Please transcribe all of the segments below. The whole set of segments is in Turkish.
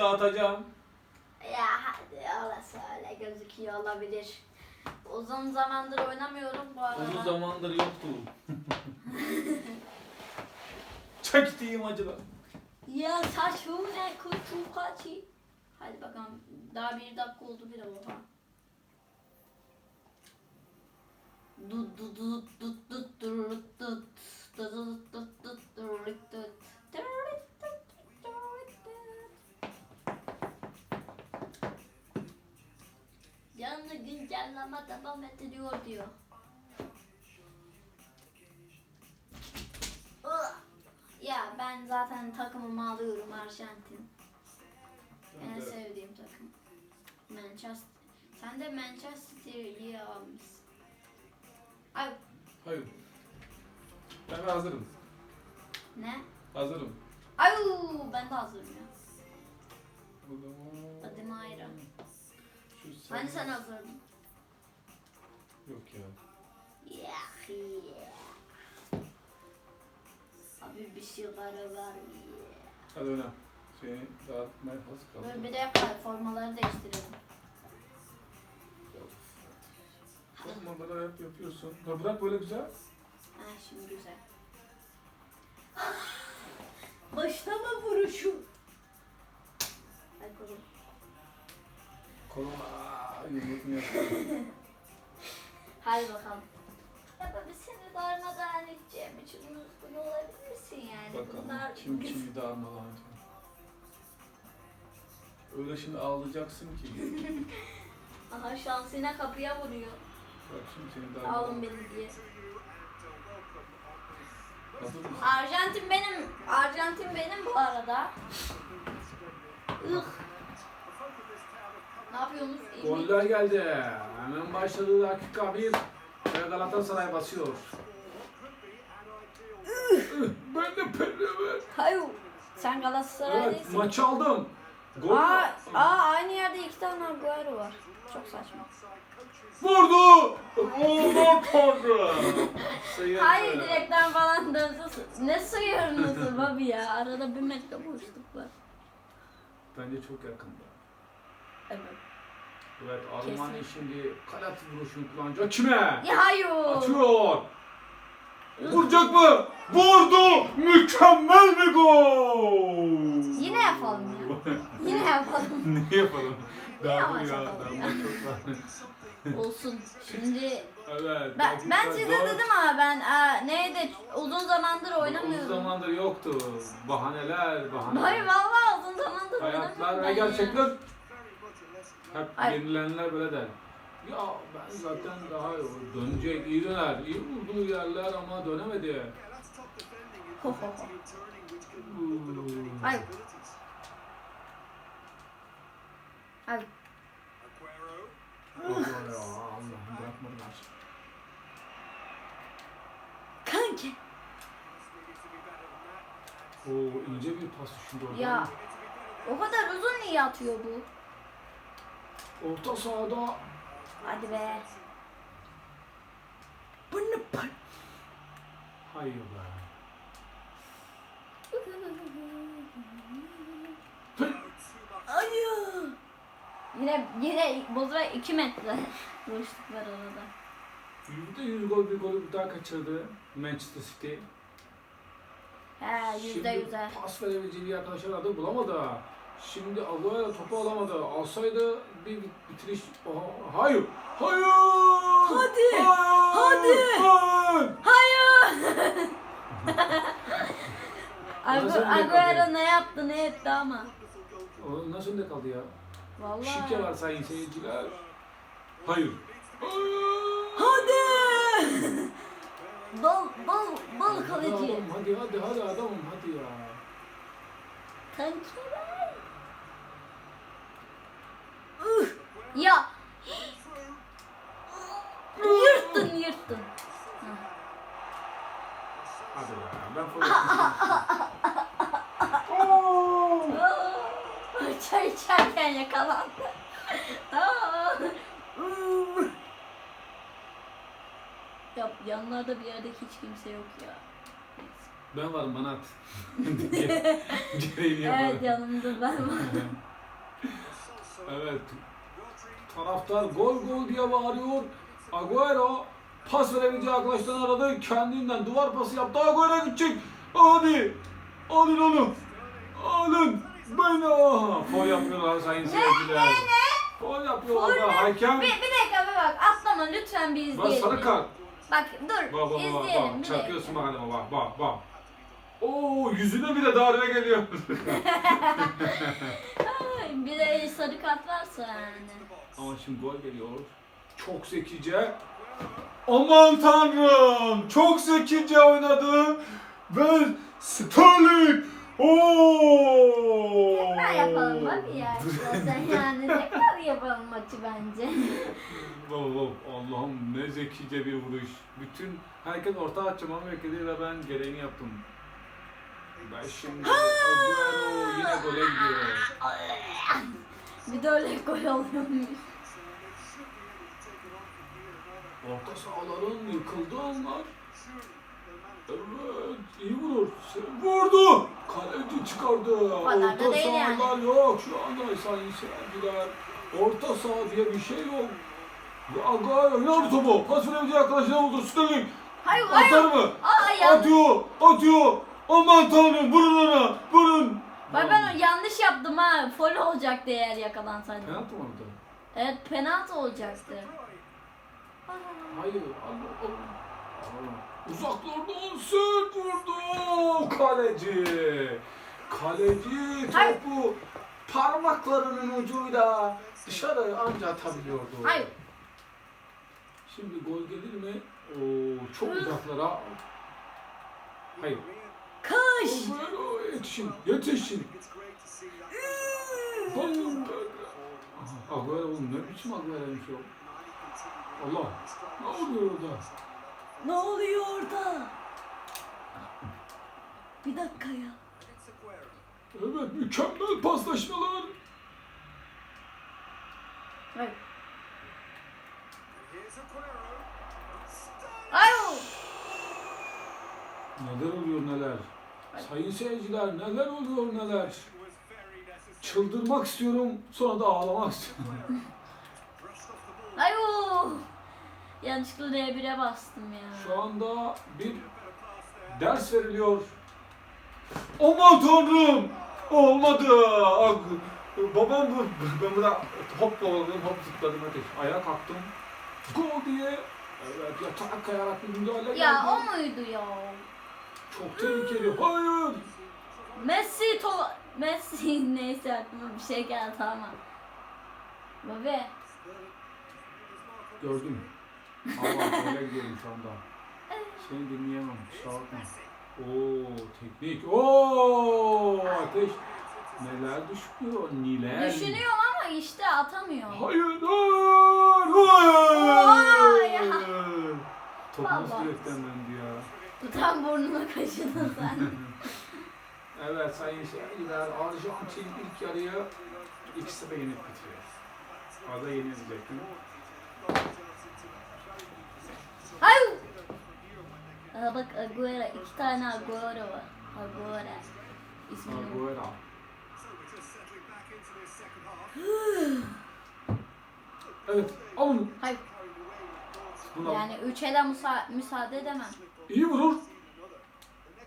dağıtacağım. Ya hadi orası öyle gözüküyor olabilir. Uzun zamandır oynamıyorum bu arada. Uzun zamandır yoktu. Çektiğim acılar. Ya saçune kutu kaçı. Hadi bakalım. Daha bir dakika oldu bile oha. Dut dut dut dut dut dut. Dut dut dut dut dururut dut. Dururut dut, Canlı güncelleme devam ediliyor diyor. Ya ben zaten takımımı alıyorum Arjantin. En sevdiğim takım. Manchester. Sen de Manchester'yi almışsın. Ay Hayır. Ben hazırım. ne? Hazırım. Ay ben de hazırım ya. O zaman... Hani sen hazırdın? Yok ya. Ya ya. Abi bir sigara var ya. Hadi oyna. Seni dağıtmaya az kaldı. Dur bir dakika formaları değiştirelim. Bakmalara hep yapıyorsun. Ya bırak böyle güzel. Ha şimdi güzel. Başlama vuruşu. Ay kolum. Kolum Hadi bakalım. Ya baba seni darmadan edeceğim için üzgün olabilirsin yani. Bakalım Bunlar kim kimi darmalanacak. Öyle şimdi ağlayacaksın ki. Aha şansına kapıya vuruyor. Bak şimdi seni Alın darmalan. beni diye. Arjantin benim. Arjantin benim bu arada. Ih. Yapıyorsunuz? İyi mi? Goller geldi. Hemen başladı dakika bir. Ve Galatasaray basıyor. ben de penlerim. Hayır. Sen Galatasaray Evet değilsin. maçı aldım. Gol. Aa, aa, aynı yerde iki tane Agüero var. Çok saçma. Vurdu. Tanrım. Sayıldı. Hayır direkten falan dönsün. Ne sıyırınızı babi ya. Arada bir metre boşluk var. Bence çok yakında. Evet. Evet Almanya şimdi kanat vuruşunu kullanacak. Kime? Ya hayır. Atıyor. Vuracak mı? Vurdu. Mükemmel bir gol. Yine yapalım ya. Yine yapalım. ne yapalım? Daha bu ya. Daha var. Olsun. Şimdi Evet. ben, ben size dört. dedim ama ben aa, neydi uzun zamandır Uzun oynamıyorum. zamandır yoktu. Bahaneler, bahaneler. Hayır vallahi uzun zamandır Hayatlar oynamıyorum ve ben gerçekler. Hep Ay. yenilenler böyle der. Ya ben zaten daha dönecek, iyi döner. İyi vurduğu yerler ama dönemedi. Ho ho ho. Hmm. Ay. Ay. Allah ya Allah'ım bırakmadı maçı. Kanki. Oo ince bir pas şimdi orada. Ya o kadar uzun niye atıyor bu? Orta sahada Hadi be. Bunu par. hayır be. Ayı. Yine yine Bozra 2 metre boşluk var orada. Yüzde yüz gol bir golü daha kaçırdı Manchester City. He yüzde yüze. Pas verebileceği bir arkadaşlar adı bulamadı. Şimdi Agüero topu alamadı. Alsaydı bir bitiriş... Aha, hayır! Hayır! Hadi! Hayır! Hadi! Hayır! Nasıl önde Agüero kaldı? ne yaptı ne etti ama. O nasıl önde kaldı ya? Vallahi. Şike var sayın seyirciler. Hayır. Hayır! Hadi! bal bal bal Hadi kaleci. adam, Hadi hadi hadi adamım hadi ya. Kanki! Ya. yırttın yırttın. Hadi ya ben! Aa, Çay içerken yakalandı. Ya yanlarda bir yerde hiç kimse yok ya. Ben varım bana at. Gereğini yaparım. Evet yanımda ben varım. Evet. Taraftar gol gol diye bağırıyor. Agüero pas verebileceği arkadaşlarını aradı. Kendinden duvar pası yaptı. Agüero gidecek. Hadi. Alın onu. Alın. Ben aha. Foul yapıyorlar sayın seyirciler. Foul yapıyorlar da hakem. Bir, bir dakika bir bak atlama lütfen bir Bak izleyelim. sarı kart. Bak dur Bak bak bak bak. Çakıyorsun bak hadi bak bak bak. Oo yüzüne bile darbe geliyor. Bir de sarı kart varsa yani. Ama şimdi gol geliyor. Çok zekice. Aman tanrım! Çok zekice oynadı. Ve Sterling! Oo! Tekrar yapalım hadi ya. Zaten yani tekrar yapalım maçı bence. Wow. Allah'ım ne zekice bir vuruş. Bütün herkes orta açmam bekledi ve ben gereğini yaptım. Ben şimdi Agüero yine gole gidiyor. bir de öyle gol oluyormuş. Orta sahaların yıkıldığı anlar. Evet, iyi vurur. Vurdu. Kaleci çıkardı. da Orta değil yani. sahalar yok şu anda sayın seyirciler. Orta saha diye bir şey yok. Ve Agüero ne oldu topu? Pas verebileceği arkadaşına buldu. Sterling Hayır atar hayır. mı? Aa. Atıyor, atıyor. Aman tanrım vurun ona, vurun. Bak ben yanlış yaptım ha. Foul olacaktı eğer yakalansaydım. Penaltı mı? Evet penaltı olacaktı. Hayır, Allah. Allah. Uzaklardan sert vurdu. Kaleci. Kaleci Hayır. topu parmaklarının ucuyla dışarı anca atabiliyordu. Hayır. Şimdi gol gelir mi? Oo, çok uzaklara. Hayır. Agüero yetişin, yetişin. Agüero oğlum ne biçim Agüero'ymuş o. Allah. Ne oluyor orada? Ne oluyor orada? Bir dakika ya. Evet mükemmel paslaşmalar. Hayır. Hayır. Neler oluyor neler? Sayın seyirciler neler oluyor neler? Çıldırmak istiyorum sonra da ağlamak istiyorum. Hayır. Yanlışlıkla R1'e bastım ya. Şu anda bir ders veriliyor. Aman tanrım! Olmadı! Babam bu, ben burada hop kovaladım, hop zıpladım ateş. Ayağa kalktım. Gol diye. Evet yatağa kayarak bir müdahale Ya geldi. o muydu ya? Çok tehlikeli. Hayır! Messi to Messi neyse aklıma bir şey geldi ama. Bebe. Gördüm. Allah öyle gidiyorum şu anda. Seni dinleyemem. Kusura bakma. Oo teknik. Oo ateş. Neler düşüyor? Niler. Düşünüyorum ama işte atamıyor. Hayır. Hayır. Oha ya. Top nasıl Vallahi. direkten döndü ya. Tam burnuna kaşıdın sen. Evet sayın seyirciler. Arjantin ilk yarıyı 2-0 yenip bitiriyor. Fazla yenilecektim. Hayır. Aa, bak Agüero iki tane Agüero var. Agüero. İsmi bu. Agüero. Evet, alın. Hayır. Buna Yani üçe de müsa- müsaade edemem. iyi vurur.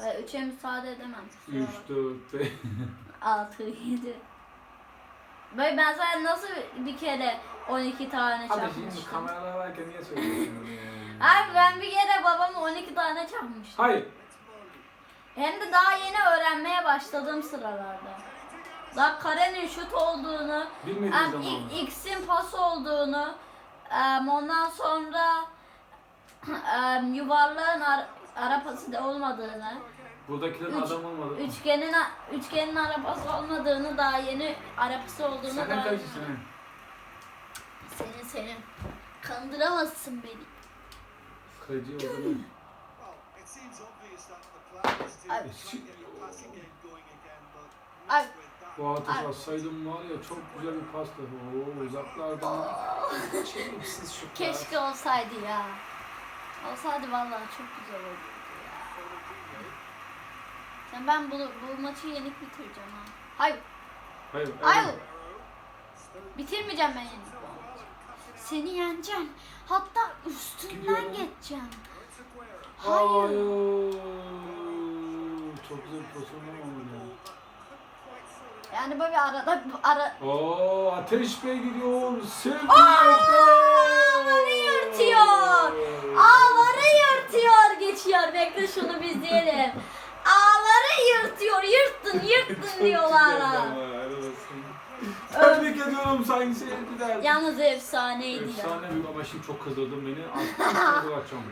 Ve üçe müsaade edemem. 3, 4, 5. 6, 7. Böyle ben sana nasıl bir kere 12 tane Hadi çarpmıştım? şimdi kameralar varken niye söylüyorsun? Abi ben bir kere babama 12 tane çarpmıştım. Hayır. Hem de daha yeni öğrenmeye başladığım sıralarda. Daha karenin şut olduğunu, X'in pas olduğunu, ondan sonra em, yuvarlağın ar- ara pası da olmadığını, Buradakilerin Üç- adam olmadı. üçgenin a- üçgenin ara pası olmadığını, daha yeni ara pası olduğunu Sen da ne kaçısın he? Senin senin. Kandıramazsın beni. Kaleci o zaman. Ay. Ay. Bu ateş atsaydım var ya çok güzel bir pastı. Oo uzaklardan. Çelimsiz şutlar. Keşke olsaydı ya. Olsaydı vallahi çok güzel olurdu ya. Sen ben bu, bu maçı yenik bitireceğim ha. Hayır. Hayır. Hayır. Bitirmeyeceğim ben yeni. Seni yeneceğim. Hatta üstünden Gidiyorum. geçeceğim. Hayır. Hayır. Çok güzel bir ya. Yani böyle arada ara Oo Ateş Bey gidiyor. Sevgili Ağları yırtıyor. Ağları yırtıyor. Geçiyor. Bekle şunu biz diyelim. Ağları yırtıyor. Yırttın yırttın diyorlar. Tebrik ediyorum sayın seyirciler. Yalnız efsaneydi ya. Efsane bir ama şimdi çok kızdırdın beni. 60 tane gol atacağım.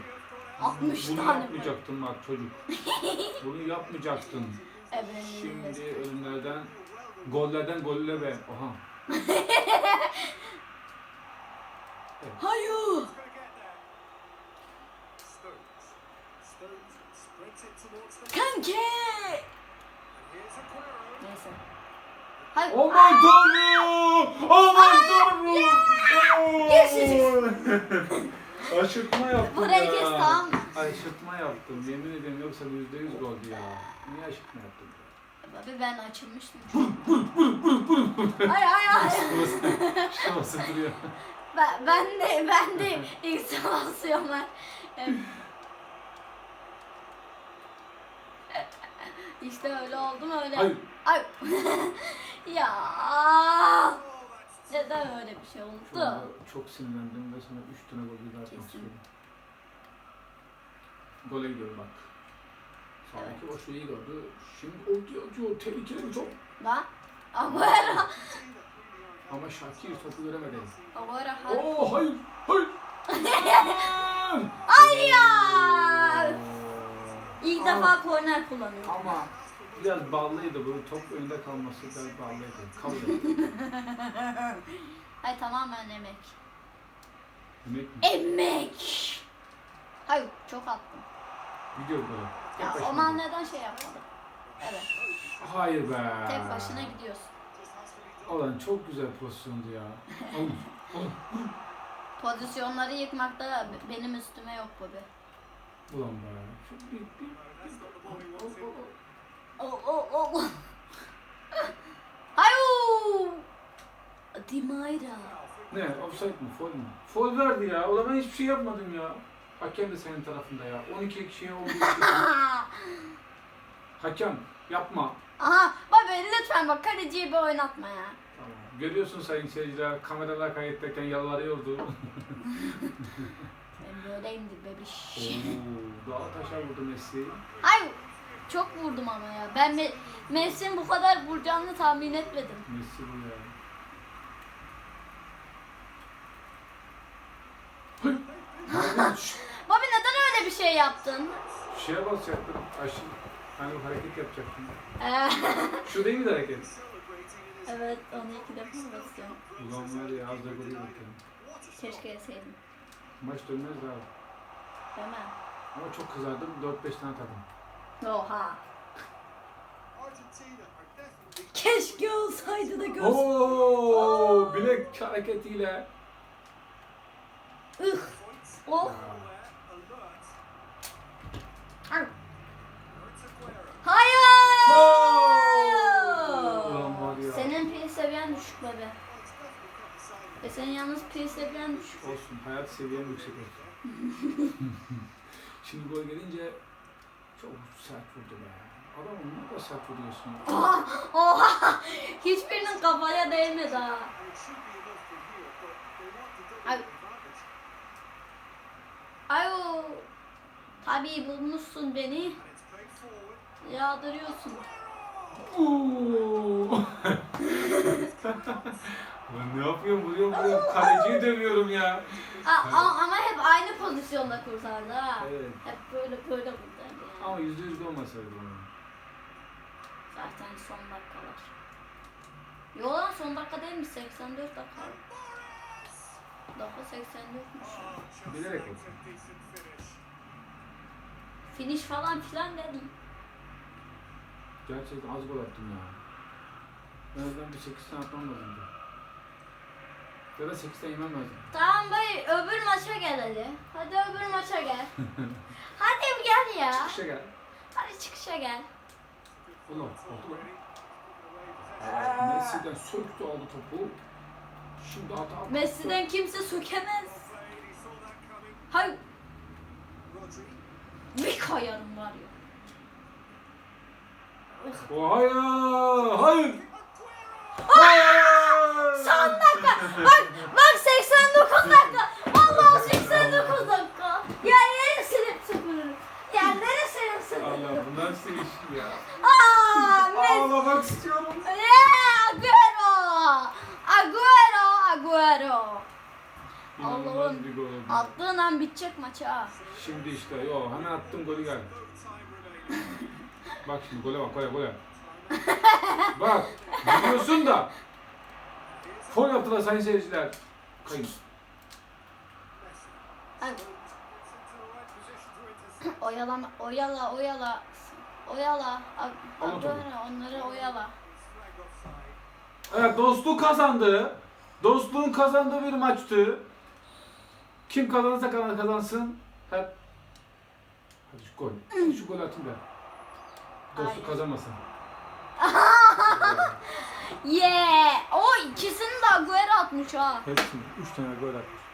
60 Bunu tane. yapmayacaktın bak çocuk. Bunu yapmayacaktın. Evet. Şimdi ölümlerden, gollerden golle be. Aha. Hayır. Kanki. Neyse. Hayır. Aman tanrım! Aman tanrım! Oo! Aşırtma yaptım Bu ya. herkes tamam? Aşırtma yaptım. Yemin ederim yoksa yüzde yüz goldü ya. Niye aşırtma yaptım? Abi ben açılmıştım. ay ay ay. Şurası duruyor. Ben, ben de ben de instalasyonlar. işte öyle oldu mu öyle. Hayır. Ay. ya. Neden öyle bir şey oldu? çok sinirlendim ve sana 3 tane gol bir daha. Gole gidiyorum bak. Sağdaki boşluğu iyi gördü. Şimdi o diyor, diyor tehlikeli bir top. Lan. Agüero. Ama Şakir topu göremedi. Agüero hadi. Oo hayır, hayır. Ay ya. İlk Ama- defa korner kullanıyor. Ama biraz ballıydı bu. Top önünde kalması biraz ballıydı. Et. Ay tamamen emek. Demek mi? Emek. Hayır çok attım. Gidiyor böyle. Tek Ya başına Oman neden şey yapmadı? Evet. Hayır be. Tek başına gidiyorsun. Ulan çok güzel pozisyondu ya. Oğlum, oğlum. Pozisyonları yıkmakta benim üstüme yok Bobby. Ulan be. Şu bir, bir, bir. O o o. Hayu. Dimayra. Ne? Offside mi? Foul mu? Foul verdi ya. Ulan ben hiçbir şey yapmadım ya. Hakem de senin tarafında ya. 12 kişiye 11 kişiye. Hakem yapma. Aha Bobby lütfen bak kaleciyi bir oynatma ya. Tamam. Görüyorsun sayın seyirciler kameralar kayıttayken yalvarıyordu. Ben böyleyimdir bebiş. Oo, daha taşa vurdu Messi. Hayır. Çok vurdum ama ya. Ben Me Messi'nin bu kadar vuracağını tahmin etmedim. Messi bu ya. Hayır. Şşş. Bobby neden öyle bir şey yaptın? Şeye basacaktım. Aşırı. Hani hareket yapacaktım. Şu değil mi hareket? evet onu iki defa mı basıyorum? Ulan var ya az da golü bakıyorum. Keşke yeseydim. Maç dönmez daha. Değil mi? Ama çok kızardım. 4-5 tane tadım. Oha. Keşke olsaydı da göz. Oo, bilek hareketiyle. Ih. Oh. Au. Hayır. Ulan var ya. Senin pil düşük bebe. Ve senin yalnız pil seviyen düşük. Olsun. Hayat seviyem yüksek olsun. Şimdi gol gelince çok sert vurdu be. Adamı ne kadar sert vuruyorsun. Oha. Oha. Hiçbirinin kafaya değmedi ha. Ay. Ayo. Tabii bulmuşsun beni. Yağdırıyorsun. Oo. Lan ne yapıyorum? Vuruyorum vuruyorum. Kaleciyi dövüyorum ya. A- a- ama hep aynı pozisyonda kurtardı ha. Evet. Hep böyle böyle kurtardı yani. Ama yüzde yüz olmasaydı onun. Zaten son dakikalar. Yo lan son dakika değil mi? 84 dakika. Dakika 84'müş. Bilerek olsun. Finish falan filan dedim. Gerçekten az gol attım ya. Azından bir 8 tane atmam lazımdı. Ya da 8 tane yemem lazım. Tamam bey öbür maça gel hadi. Hadi öbür maça gel. hadi gel ya. Çıkışa gel. Hadi çıkışa gel. Ulan oldu. Aa, Messi'den söktü aldı topu. Şimdi hata. Messi'den kimse sökemez. Hay. Bir kayarım var ya. Hayır. Hayır. Son dakika. Bak bak 89 dakika. Vallahi 89 dakika. Yerleri silip süpürürüm. Yerleri silip Allah süpürürüm. bu nasıl iş ya? Aa, Messi. Ağlamak istiyorum. Yeah, Agüero. Agüero, Agüero. İnanılmaz Allah'ım. bir gol oldu. Attığın an bitecek maç ha. Şimdi işte yo hemen attım golü gel. bak şimdi gole bak gole gole. bak biliyorsun da. Fol yaptılar sayın seyirciler. Kayın. Oyalama, oyala, oyala. Oyala. Anlat Agüero onları oyala. Evet dostluk kazandı. Dostluğun kazandığı bir maçtı. Kim kazanırsa kazan- kazansın. Hep. Hadi şu gol. Hadi şu gol atın da. Dostluk kazanmasın. Yeah! O ikisini de Agüero atmış ha. Hepsini. Üç tane gol atmış.